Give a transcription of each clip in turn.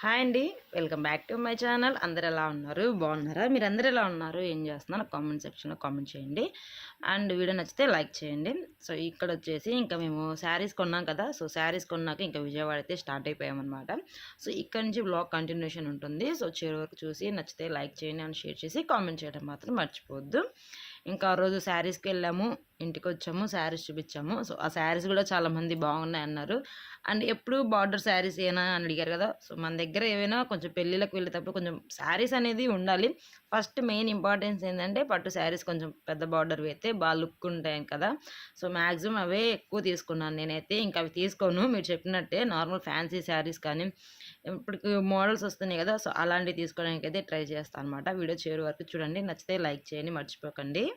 Hi అండి. Welcome back to my channel. అందరు ఎలా ఉన్నారు? బాగున్నారా? మీరు అందరు ఎలా ఉన్నారు? ఏం చేస్తున్నారు? కామెంట్ సెక్షన్లో కామెంట్ చేయండి. అండ్ వీడియో నచ్చితే లైక్ చేయండి. సో ఇక్కడ వచ్చేసి ఇంకా మేము శారీస్ కొన్నాం కదా. సో శారీస్ కొన్నాక ఇంకా విజయవాడ అయితే స్టార్ట్ అయిపోయామన్నమాట. సో ఇక్కడ నుంచి బ్లాగ్ కంటిన్యూషన్ ఉంటుంది. సో చివరి వరకు చూసి నచ్చితే లైక్ చేయండి అండ్ షేర్ చేసి కామెంట్ చేయడం మాత్రం మర్చిపోవద్దు. ఇంకా ఆ రోజు శారీస్కి వెళ్ళాము ఇంటికి వచ్చాము శారీస్ చూపించాము సో ఆ శారీస్ కూడా చాలామంది బాగున్నాయి అన్నారు. అండ్ ఎప్పుడు బార్డర్ శారీస్ ఏనా అని అడిగారు కదా సో మన దగ్గర ఏవైనా కొంచెం పెళ్ళిళ్ళకి వెళ్ళేటప్పుడు కొంచెం శారీస్ అనేది ఉండాలి. ఫస్ట్ మెయిన్ ఇంపార్టెన్స్ ఏంటంటే పట్టు శారీస్ కొంచెం పెద్ద బార్డర్ అయితే బాగా లుక్ ఉంటాయి కదా. సో మ్యాక్సిమం అవే ఎక్కువ తీసుకున్నాను నేనైతే. ఇంకా అవి తీసుకోను మీరు చెప్పినట్టే నార్మల్ ఫ్యాన్సీ శారీస్ కానీ ఇప్పుడు మోడల్స్ వస్తున్నాయి కదా సో అలాంటివి తీసుకోవడానికి అయితే ట్రై చేస్తాను అనమాట వీడియో చేరు వరకు చూడండి. నచ్చితే లైక్ చేయండి మర్చిపోకండి.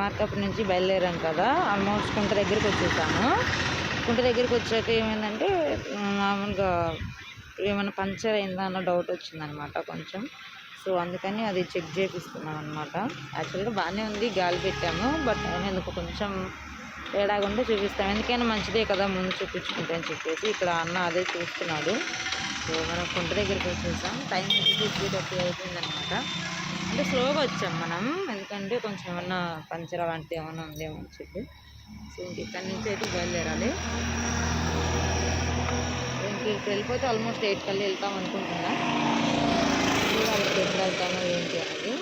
మార్కప్ నుంచి బయలుదేరాం కదా. ఆల్మోస్ట్ కుంట దగ్గరికి వచ్చేసాము. కుంట దగ్గరికి వచ్చాక ఏమైందంటే మామూలుగా ఏమైనా పంచర్ అయిందా అన్న డౌట్ వచ్చిందనమాట కొంచెం. సో అందుకని అది చెక్ చేపిస్తున్నాం అనమాట యాక్చువల్గా బాగానే ఉంది గాలి పెట్టాము బట్ ఎందుకు కొంచెం తేడాగా ఉంటే చూపిస్తాం. ఎందుకైనా మంచిదే కదా ముందు చూపించుకుంటే అని చెప్పేసి ఇక్కడ అన్న అదే చూస్తున్నాడు. సో మనం కుంట దగ్గరికి వచ్చేసాం. టైం వచ్చి త్రీ థర్టీ అయిపోయిందనమాట అంటే స్లోగా వచ్చాం మనం. ఎందుకంటే కొంచెం ఏమన్నా పంచర్ అలాంటిది ఏమన్నా ఉందేమో అని చెప్పి. సో ఇంక ఇక్కడి నుంచి అయితే బయలుదేరాలి. ఇంక ఇక్కడ వెళ్ళిపోతే ఆల్మోస్ట్ ఎయిట్ కల్లా వెళ్తాం అనుకుంటున్నా చూడాలి ఇప్పుడు ఎప్పుడు వెళ్తామో ఏంటి అనేది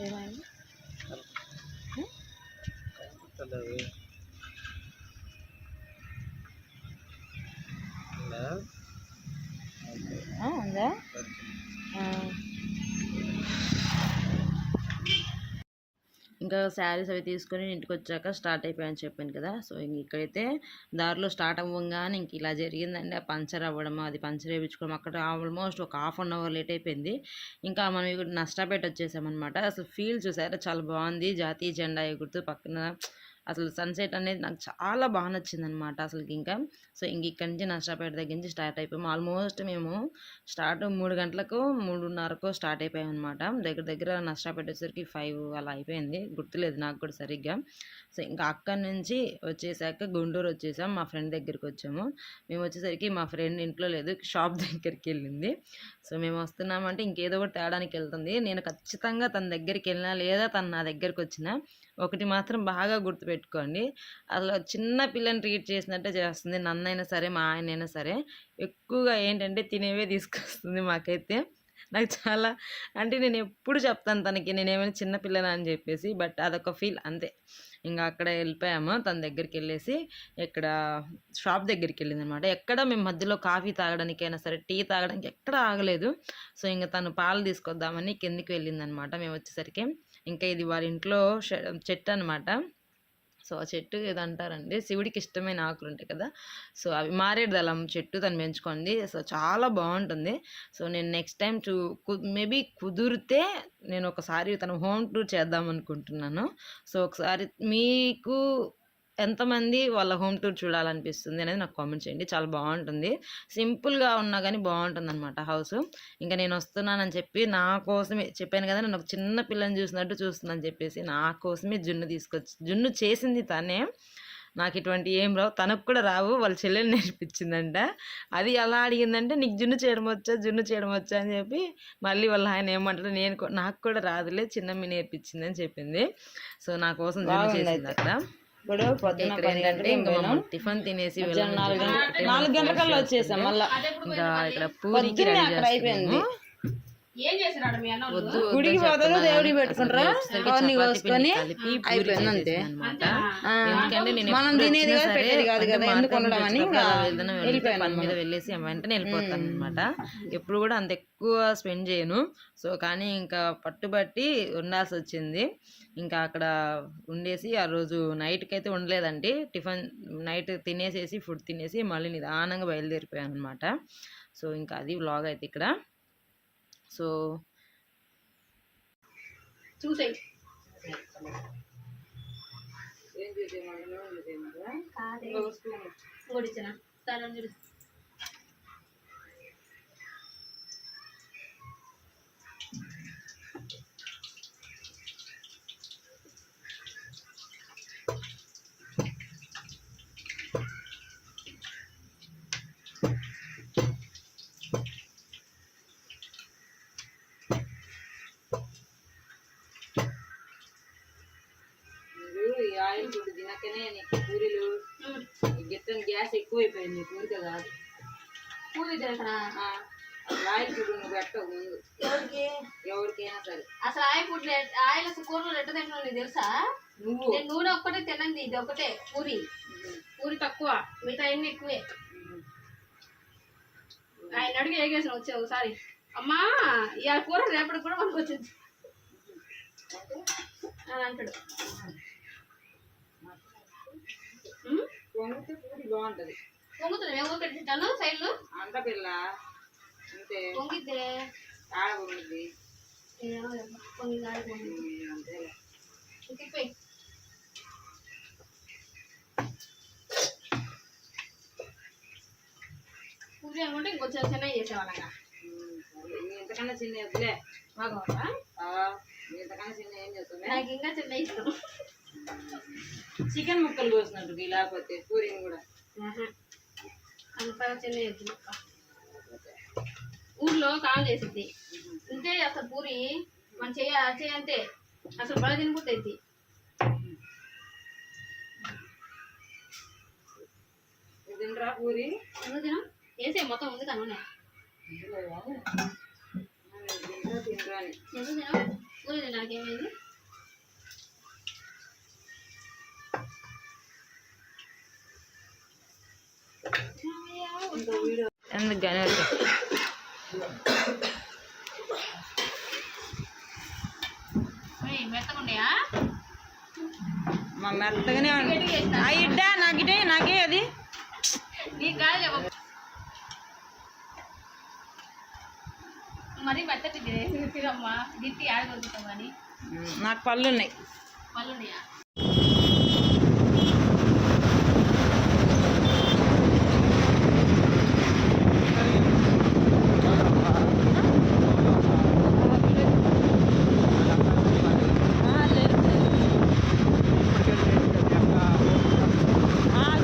ఏమైంది ఆ, ఉందా ఆ. ఇంకా శారీస్ అవి తీసుకొని ఇంటికి వచ్చాక స్టార్ట్ అయిపోయాయని చెప్పాను కదా సో ఇంక ఇక్కడైతే దారిలో స్టార్ట్ అవ్వగానే ఇంక ఇలా జరిగిందండి. ఆ పంచర్ అవ్వడం అది పంచర్ వేయించుకోవడం అక్కడ ఆల్మోస్ట్ ఒక హాఫ్ అన్ అవర్ లేట్ అయిపోయింది. ఇంకా మనం ఇక్కడ నష్టాపేట వచ్చేసామన్నమాట. అసలు ఫీల్ చూసారా? చాలా బాగుంది. జాతీయ జెండా ఎగురుతూ పక్కన అసలు సన్సెట్ అనేది నాకు చాలా బాగా నచ్చింది అనమాట అసలు ఇంకా. సో ఇంక ఇక్కడి నుంచి నష్టాపేట దగ్గర నుంచి స్టార్ట్ అయిపోయాము ఆల్మోస్ట్ మేము స్టార్ట్ మూడు గంటలకు మూడున్నరకు స్టార్ట్ అయిపోయాం అనమాట దగ్గర దగ్గర నష్టాపేట వచ్చేసరికి ఫైవ్ అలా అయిపోయింది. గుర్తులేదు నాకు కూడా సరిగ్గా. సో ఇంకా అక్కడి నుంచి వచ్చేసాక గుంటూరు వచ్చేసాం. మా ఫ్రెండ్ దగ్గరికి వచ్చాము. మేము వచ్చేసరికి మా ఫ్రెండ్ ఇంట్లో లేదు షాప్ దగ్గరికి వెళ్ళింది. సో మేము వస్తున్నామంటే ఇంకేదో ఒకటి తేడానికి వెళ్తుంది. నేను ఖచ్చితంగా తన దగ్గరికి వెళ్ళినా లేదా తను నా దగ్గరికి వచ్చినా ఒకటి మాత్రం బాగా గుర్తుపెట్టుకోండి. అసలు చిన్న పిల్లని ట్రీట్ చేసినట్టే చేస్తుంది. నన్నైనా సరే మా ఆయనైనా సరే. ఎక్కువగా ఏంటంటే తినేవే తీసుకొస్తుంది మాకైతే. నాకు చాలా అంటే నేను ఎప్పుడు చెప్తాను తనకి నేను ఏమైనా చిన్న అని చెప్పేసి బట్ అదొక ఫీల్ అంతే. ఇంకా అక్కడ వెళ్ళిపోయాము. తన దగ్గరికి వెళ్ళేసి ఇక్కడ షాప్ దగ్గరికి వెళ్ళింది అనమాట ఎక్కడ మేము మధ్యలో కాఫీ తాగడానికైనా సరే టీ తాగడానికి ఎక్కడ ఆగలేదు. సో ఇంకా తను పాలు తీసుకొద్దామని కిందికి వెళ్ళిందనమాట. మేము వచ్చేసరికి ఇంకా ఇది వాళ్ళ ఇంట్లో చెట్టు అనమాట సో ఆ చెట్టు ఏదంటారండి శివుడికి ఇష్టమైన ఆకులు ఉంటాయి కదా. సో అవి మారేడు దళం చెట్టు తను పెంచుకోండి సో చాలా బాగుంటుంది. సో నేను నెక్స్ట్ టైం చూ మేబీ కుదిరితే నేను ఒకసారి తన హోమ్ టూర్ చేద్దాం అనుకుంటున్నాను. సో ఒకసారి మీకు ఎంతమంది వాళ్ళ హోమ్ టూర్ చూడాలనిపిస్తుంది అనేది నాకు కామెంట్ చేయండి. చాలా బాగుంటుంది. సింపుల్గా ఉన్నా కానీ బాగుంటుంది అనమాట హౌస్. ఇంకా నేను వస్తున్నానని చెప్పి నా కోసమే చెప్పాను కదా నేను ఒక చిన్న పిల్లని చూసినట్టు చూస్తున్నాను చెప్పేసి నా కోసమే జున్ను తీసుకొచ్చి జున్ను చేసింది తనే. నాకు ఇటువంటి ఏం రావు. తనకు కూడా రావు. వాళ్ళ చెల్లెలు నేర్పించిందంట. అది ఎలా అడిగిందంటే నీకు జున్ను చేయడం వచ్చా? జున్ను చేయడం వచ్చా? అని చెప్పి మళ్ళీ వాళ్ళ ఆయన ఏమంటారు నేను నాకు కూడా రాదులే. చిన్నమ్మి నేర్పించింది అని చెప్పింది. సో నా కోసం జున్ను చేసింది అక్కడ. ఇప్పుడు పొద్దున టిఫిన్ తినేసి నాలుగు గంటల గంటలకల్లా వచ్చేసాం. మళ్ళా ఇంకా ఇక్కడ పూరికి అయిపోయింది. గుడికి పోతారు దేవుడికి పెట్టుకుంటారా? అవన్నీ కోసుకొని కలిపి అయిపోయింది అంతే. మనం తినేది కాదు, పెట్టేది కాదు కదా, ఎందుకు ఉండడం అని మీద వెళ్ళేసి వెంటనే వెళ్ళిపోతాను అనమాట ఎప్పుడు కూడా అంత ఎక్కువ స్పెండ్ చేయను. సో కానీ ఇంకా పట్టుబట్టి ఉండాల్సి వచ్చింది. ఇంకా అక్కడ ఉండేసి ఆ రోజు నైట్కి అయితే ఉండలేదండి. టిఫిన్ నైట్ తినేసేసి ఫుడ్ తినేసి మళ్ళీ నిదానంగా బయలుదేరిపోయాను అనమాట సో ఇంకా అది వ్లాగ్ అయితే ఇక్కడ. సో చూసే ఇంకోటి ఇచ్చిన? సరే చూడు. నీకు పూరీలు గిట్టని గ్యాస్ ఎక్కువైపోయింది పూరిక కాదు. పూరి అసలు ఆయిల్ ఫుడ్ నువ్వు పెట్టవు ఎవరికి? ఎవరికైనా సరే. అసలు ఆయిల్ ఫుడ్ ఆయిల్ అసలు కూరలు ఎట్ట తింటున్నావు నీకు తెలుసా? నువ్వు. నేను నూనె ఒక్కటే తినండి ఇది ఒకటే పూరి. పూరి తక్కువ. మిగతా అన్ని ఎక్కువే. ఆయన అడిగి ఏగేసిన వచ్చే ఒకసారి. అమ్మా ఇవాళ కూర రేపటికి కూడా మనకు వచ్చింది అని అంటాడు. పొంగితే పూరి బాగుంటది. పొంగుతుంది మేము సైడ్లు అంత పిల్ల అంతే. పొంగిద్దే. ఆడ పొంగిద్ది. ఏమో చెప్పు. పొంగింది ఆడ పొంగింది ఉమ్, అంతేలే. తిప్పిపోయి పూరి అనుకుంటే ఇంకొంచెం చిన్నవి చేసేవాళ్ళగా ఇంతకన్నా చిన్న వద్దులే బాగా ఆ, నీ ఇంతకన్నా చిన్న ఏం చేస్తుంది నాకు ఇంకా చిన్న ఇష్టం. చికెన్ ముక్కలు కోసినట్టు లేకపోతే పూరిని కూడా. అంతగా చిన్న ఊర్లో కాల్ చేసింది. ఉంటే అసలు పూరి మన చెయ్యి అంతే అసలు తినబుద్ధి ఇది తినరా పూరి? ఎందుకు తినం? వేసే మొత్తం ఉంది కానీ పూరి తినడానికి ఏమైంది ఎందుకు కానీ మెత్తకుండయా మా మెత్తగానే ఇడ్డా నాకిటే నాకే అది నీకు కాదు మరి మెత్తటి గిట్టి కానీ. నాకు పళ్ళు ఉన్నాయి. పళ్ళు ఉన్నాయా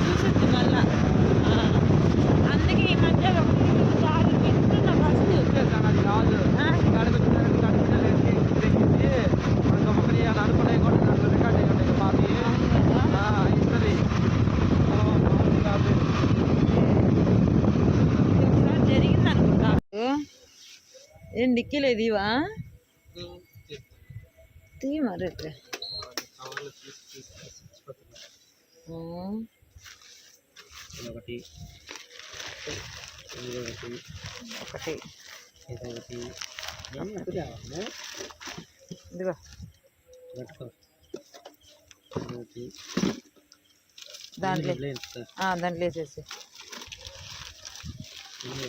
చూసింది మళ్ళా ఆ. అందుకే ఈ మధ్య ఒకటి రెండు సార్లు పెట్టుకున్నా ఫస్ట్ ఒకసారి జరిగింది అనుకుంటా ఏం డిక్కీలేదు ఇవా తీ మరి ఇట్లా. ఆ. ఒకటి ఒకటి ఒకటి. ఇదిగో. దాంట్లో. దాంట్లో వేసేసి.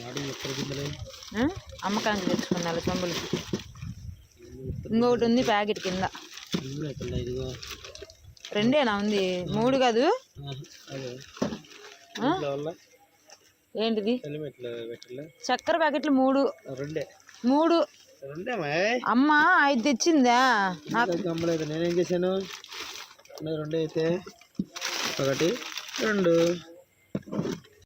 ఆడి ఎక్కడ? అమ్మకానికి తెచ్చుకున్నా చెంబులు ఇంకొకటి ఉంది ప్యాకెట్ కింద. రెండేనా ఉంది? మూడు కాదు? ఏంటిది? చక్కెర ప్యాకెట్లు మూడు. రెండే మూడు. అమ్మ ఐదు తెచ్చిందా? నాకు నేనేం చేశాను? రెండు అయితే ఒకటి రెండు.